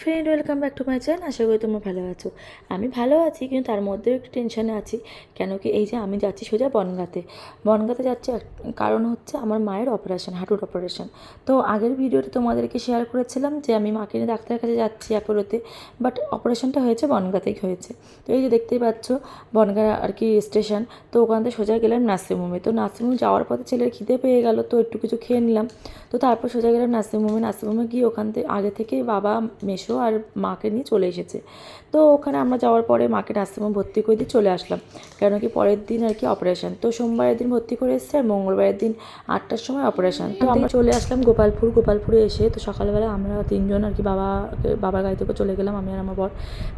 Friend welcome back to my channel আশা করি তোমরা ভালো আছো। আমি ভালো আছি, কিন্তু তার মধ্যেও একটু টেনশনে আছি, কেন কি এই যে আমি যাচ্ছি সোজা বনগাতে। বনগাতে যাচ্ছি কারণ হচ্ছে আমার মায়ের অপারেশন হাঁটুর অপারেশন তো আগের ভিডিওতে তোমাদেরকে শেয়ার করেছিলাম যে আমি মাকে নিয়ে ডাক্তারের কাছে যাচ্ছি অ্যাপোলোতে বাট অপারেশনটা হয়েছে বনগাতেই হয়েছে। তো এই যে দেখতেই পাচ্ছ, বনগা আর কি স্টেশন তো ওখান থেকে সোজা গেলাম নার্সিংহোমে। তো নার্সিংহোম যাওয়ার পথে ছেলের খিদে পেয়ে গেল, তো একটু কিছু খেয়ে নিলাম। তো তারপর সোজা গেলাম নার্সিংহোমে। নার্সিংহোমে গিয়ে ওখান থেকে আগে থেকে বাবা মেশো আর মাকে নিয়ে চলে এসেছে। তো ওখানে আমরা যাওয়ার পরে মাকে নার্সিংহোমে ভর্তি করে দিয়ে চলে আসলাম। কেন কি পরের দিন আর কি অপারেশন তো সোমবারের দিন ভর্তি করে এসেছে আর মঙ্গলবারের দিন আটটার সময় অপারেশন তো আমরা চলে আসলাম গোপালপুর। গোপালপুরে এসে তো সকালবেলা আমরা তিনজন আর কি বাবা বাবার গাড়ি থেকে চলে গেলাম, আমি আর আমার বর।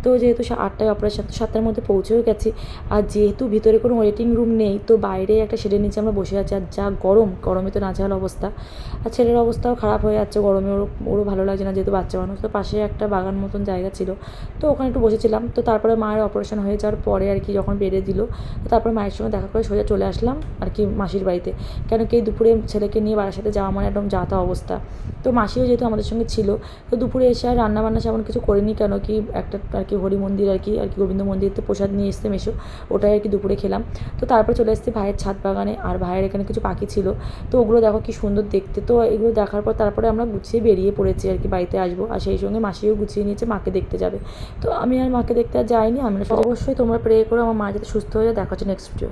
তো যেহেতু আটটায় অপারেশন তো সাতটার মধ্যে পৌঁছেও গেছি। আর যেহেতু ভিতরে কোনো ওয়েটিং রুম নেই, তো বাইরে একটা শেডের নিচে আমরা বসে আছি। আর যা গরম, গরমে তো নাজেহাল অবস্থা। আর ছেলের অবস্থাও খারাপ হয়ে যাচ্ছে, গরমে ওর, ওরও ভালো লাগছে না, যেহেতু বাচ্চা মানুষ। তো পাশে একটা বাগান মতন জায়গা ছিল। তো ওখানে একটু বসেছিলাম। তো তারপরে মায়ের অপারেশন হয়ে যাওয়ার পরে আর কি যখন বেড়ে দিল, তো তারপরে মায়ের সঙ্গে দেখা করে সোজা চলে আসলাম আর কি মাসির বাড়িতে। কেন কি দুপুরে ছেলেকে নিয়ে বাড়ির সাথে যাওয়া মানে একদম যাতা অবস্থা। তো মাসিও যেহেতু আমাদের সঙ্গে ছিল, তো দুপুরে এসে আর রান্নাবান্না সেমন কিছু করিনি কেন কি একটা আর কি হরি মন্দির আর কি আর কি গোবিন্দ মন্দিরতে প্রসাদ নিয়ে এসছে মেশো ওটাই আর কি দুপুরে খেলাম। তো তারপরে চলে এসেছি ভাইয়ের ছাদ বাগানে আর ভাইয়ের এখানে কিছু পাখি ছিল। তো ওগুলো দেখো কি সুন্দর দেখতে। তো এগুলো দেখার পর তারপরে আমরা গুছিয়ে বেরিয়ে পড়েছি আর কি বাড়িতে আসব। আর সেই সঙ্গে মাসিও গুছিয়ে নিয়েছে, মাকে দেখতে যাবে। তো আমি আর মাকে দেখতে আর যাইনি। আমরা অবশ্যই তোমরা প্রে করো, আমার মা যাতে সুস্থ হয়ে যায় নেক্সট ভিডিও